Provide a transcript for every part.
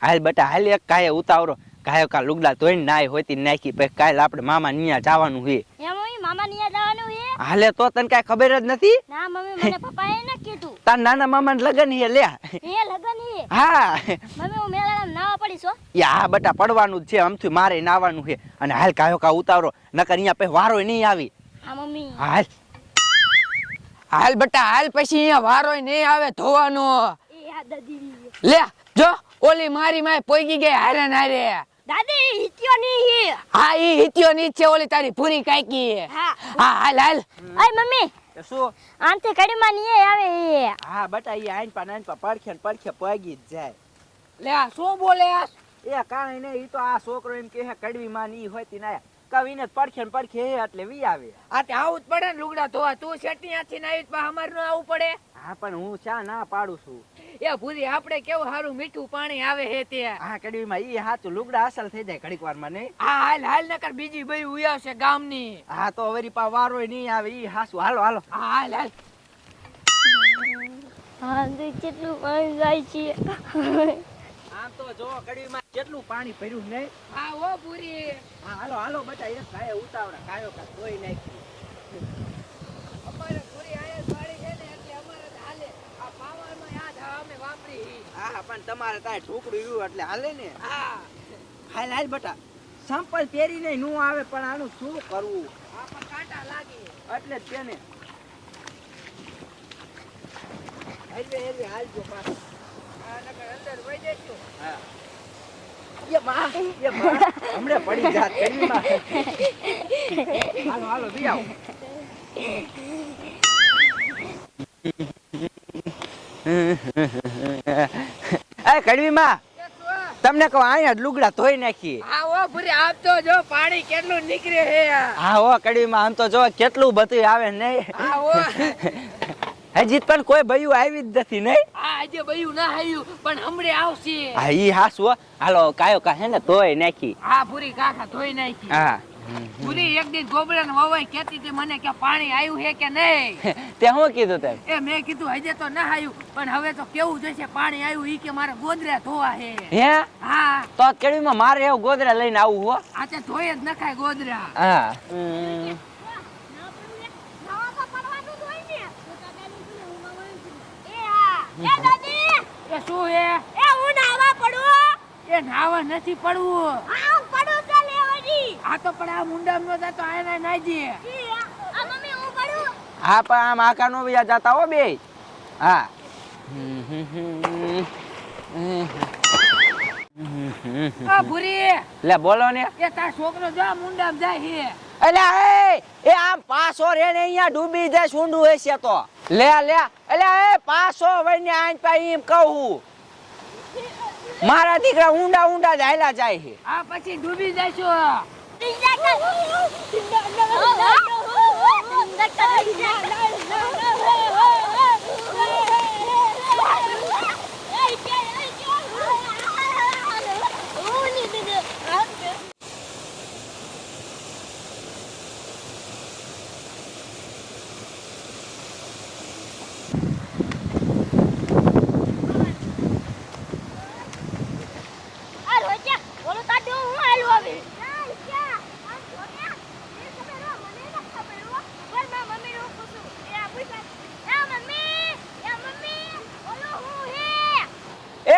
હાલ બટા હાલ એક કાય ઉતાવરો કાયો કા લુગડા ધોઈને નાય હોતી નાખી પછી કાલ આપણે મામા નિયા જવાનું હે. એ મમ્મી મામા નિયા જવાનું છે હાલે તો તને કાંઈ ખબર જ નથી? ના મમ્મી મને પપ્પાએ ન કીધું. તાર નાના મામાને લગન છે લે એ લગન છે હા. મમ્મી હું મેળામાં નાવા પડી છો યા બટા પડવાનું જ છે આમથી મારે નાવાનું છે અને હાલ કાયો કા ઉતાવરો નકર અહીંયા પછી વારો નહીં આવી. હા મમ્મી. હાલ. હાલ બટા હાલ પછી અહીંયા વારો નહીં આવે ધોવાનો. એ આ દાદી લે જો ઓલી મારી માય પોઈગી ગઈ હારે નારે દાદી હિત્યો ની હી. હા ઈ હિત્યો ની છે ઓલી તારી પૂરી કાકી હા. હા. હાલ હાલ. અય મમ્મી. તો શું? આનથી કડીમાં નહીં આવે એ હા બટા ઈ આઈન પા નાઈન પા પડખે ને પડખે પગી જ જાય. લે આ શું બોલે? આ એ કાઈ નહીં ઈ તો આ છોકરો એમ કે કડવી માં ની હોય તી ના કવિને પડખે ને પડખે એટલે વી આવે. આ તે આવું જ પડે ને લુગડા ધોવા. તું શેટી આથી ના આવી અમારનું આવું પડે? હા પણ હું શા ના પાડું છું? એ ભૂરી આપણે કેવું સારું મીઠું પાણી આવે હે તે. હા કડવી માં ઈ હાચું લુગડા અસલ થઈ જાય ઘડીક વારમાં નહીં? હા હાલ હાલ નકર બીજી બઈ ઉયાવશે ગામની. હા તો વરી પા વારો નહીં આવે ઈ હાસું હાલો હાલો. હા હાલ હાલ. હા તો કેટલું પાણી જાય છે. આમ તો જો કડવી માં કેટલું પાણી ભર્યું નહીં? હા ઓ ભૂરી. હા હાલો હાલો બટા એક કાય ઉતાવળા કાયો કા ધોઈ નાખી અમારે ભૂરી આયા વાળી છે ને એટલે અમારે તો હાલે આ પાવરમાં યાદ આવે અમે વાપરી હા હા પણ તમારે તાય ઠોકરું રહ્યું એટલે હાલે ને. હા. હાલ હાલ બટા. સંપલ પહેરીને નું આવે પણ આનું શું કરવું? આ પણ કાંટા લાગી. એટલે તેને હાલજો પાછો. આ નકર અંદર વહી જઈશું. હા. એ માં એ માં હમણે પડી જાત કડીમાં હાલો હાલો બી આવો. એ કડવી માં તમને કહો અહીંયા લુગડા ધોઈ નાખી હા ઓ ભૂરી આમ તો જો પાણી કેટલું નીકળે હે હા હો કડવી માં આમ તો જો કેટલું બધું આવે નહીં. હા ઓ હજી પણ કોઈ ભયું આવી જ નથી નહીં? આ આજે બયું ના આવ્યું પણ હમણે આવશે. હા ઈ હાસુ હો. હાલો કાયો કા હે ને ધોઈ નાખી. હા ભૂરી કાકા ધોઈ નાખી. હા. ભૂરી એક દિન ગોબરા ને વવાઈ કેતી હતી મને કે પાણી આવ્યું છે કે નહીં? તે શું કીધું તેમ? એ મેં કીધું હજે તો ના આવ્યું પણ હવે તો કેવું જોઈશે પાણી આવ્યું ઈ કે મારે ગોદરા ધોવા હે. હે? હા. તો કેળવીમાં મારે એવું ગોદરા લઈને આવું હો? આ તે ધોઈ જ નખાય ગોદરા. હા. નાવા તો પડવાનું જ હોય ને તો દાદાની જોડે હું. મામાની જોડે. એ હા એ દાદી. એ શું હે? એ હું નાવા પડું? એ નાવા નથી પડવું. હું આ તો પણ આ મુંડામ નો જતો આના નાજી ઈ, આ મમ્મી હું પડું હા પણ આમ આકા નો બીજા જાતા હો બે હા. આ ભૂરી. લે બોલો ને. એ તાર છોકરો જો મુંડામ જાય હે. એટલે એ એ આમ પાસો રે ને અહીંયા ડૂબી જાય સુંડું હશે તો. લે લે એટલે એ પાસો વઈને આઈ પા એમ કહું મારા દીકરા ઊંડા ઊંડા જ હાલ્યા જાય છે આ પછી ડૂબી જશો đi ra cạnh. đi ra cạnh. đi ra chơi, đi ra cạnh.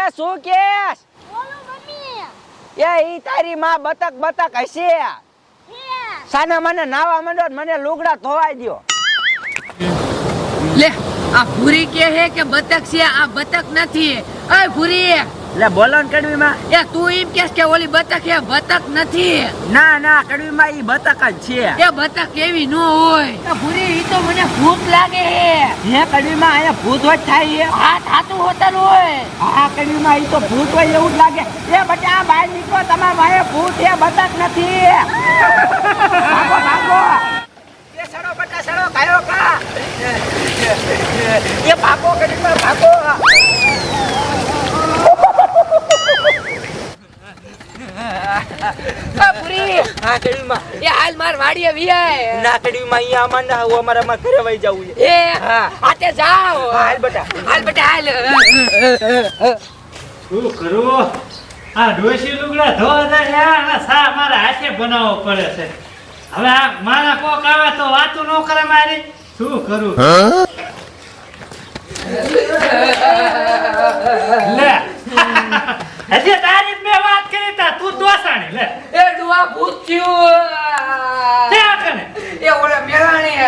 એ શું કેસ? એ ઈ તારી માં બતક બતક હશે. સાના મને નાવા માંડો મને લુગડા ધોવાઈ દ્યો. લે આ ભૂરી કે હે કે બતક છે? આ બતક નથી. અય ભૂરી. લે બોલો ને કડવી માં એ તું એમ કેસ કે ઓલી બતક એ બતક નથી ના ના કડવી માં ઈ બતક જ છે એ બતક એવી ન હોય એ ભૂરી ઈ તો મને ભૂખ લાગે હે હે કડવી માં અહીંયા ભૂત હોય થાય છે આ થાતું હોતર હોય હા કડવી માં ઈ તો ભૂત હોય એવું જ લાગે એ બટા બહાર નીકળો તમારા ભાઈ ભૂત એ બતક નથી ભાગો ભાગો એ સડો બટા સડો કાયો કા એ ભાગો કડવી માં ભાગો આ ભૂરી માં એ હાલ માર વાડીએ વિયાય ના માં અહીંયા અમાર ના હું અમારા માં ઘરે વઈ જવું છે. એ હા. આ જાઓ. હાલ બટા. હાલ બેટા હાલ. શું કરું આ ડોશી લુગડા ધોવા જાય છે, સા મારા હાથે બનાવવો પડે છે. હવે આ મારા કોક આવે તો વાતું ન કરે મારી. શું કરું? લે. હજી ભૂત થયું. ત્યાં કને એ ઓલા મેળાણી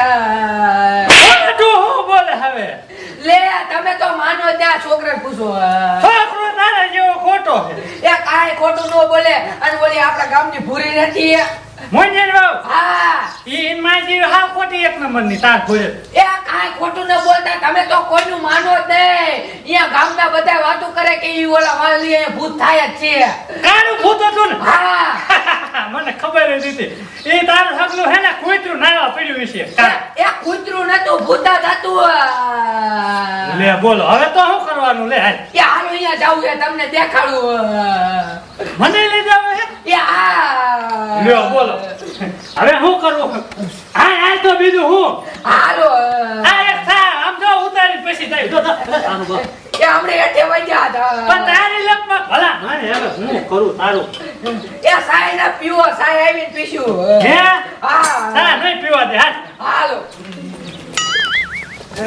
તું હું બોલે હવે? લે તમે તો માનો ત્યાં છોકરા પૂછો છોકરો તારા જેવો ખોટો છે. એ કાંઈ ખોટું ન બોલે. અને બોલી આપણા ગામની ભૂરી નથી. મોંજેન વાવ હા. ઈ માજી હાવ ખોટી એક નંબરની તાર એ કાંઈ ખોટું ન બોલતા. તમે તો કોઈનું માનો જ નહીં. અહીંયા ગામના બધા વાતો કરે કે ઈ ઓલા વાલી ભૂત થાય જ છે. કાળું ભૂત હતું ને? હા. મને ખબર જ હતી. એ તારું સગલું હે ને કૂતરું નાવા પડ્યું છે એ- કૂતરું નતું ભૂતા થતું લે બોલો હવે તો શું કરવાનું? લે હાલ. એ હાલ અહીંયા જાવું છે તમને દેખાડું મને લઈ જાવ એ આ લ્યો બોલો. હવે શું કરવું હા હાલ તો બીજું હું હાલો આ એક થા આમ જો ઉતારી પછી થાય જો તો આનું. એ હમણે એઠે વજ્યા પણ તારે લપમાં ભલા મારે હવે હું કરું તારું? એ સાય ના પીવો સાય આવીને પીશું. હે? હા. ના નહીં પીવા દે હાલ. હાલો.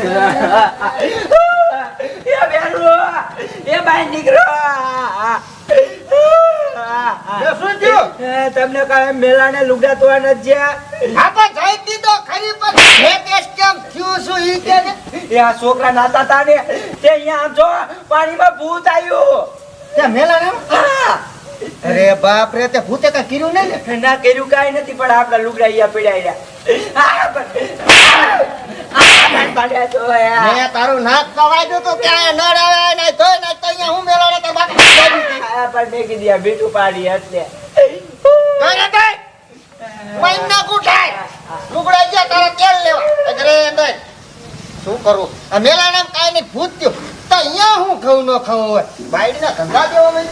એ બેરો એ બાઈ નીકળો. શું થયું? તમને મેલાને લુગડા તોડા નથી જ્યાં? હા પણ જઈ દીધો ખરી પણ હે કેસ કેમ થયું શું ઈ કે એ આ છોકરા નાતા તા ને તે અહીંયા આમ જો પાણીમાં ભૂત આવ્યું તે મેલા ને હા અરે બાપ રે તે ભૂતે કઈ કર્યું નહીં ને ના કર્યું કઈ નથી પણ આપણા લુગડા અહીંયા રહ્યા. પાડ્યા તો યાર. મેં તારું નાક કવાઈ દઉં તો ત્યાં નળ આવે ને તો અહીંયા હું મેલા ને તાર બાપ પણ મેં કીધી આ બીજું પાડી એટલે. ને તઈ મહિના કુઠાય લુગડા ગયા તારા તેલ લેવા. અરે અંદર શું કરું? આ મેલા નામ કાઈ નહીં ભૂત થયું. તો અહીંયા હું ખાવું ન ખાવું હોય. ના ધંધા મેં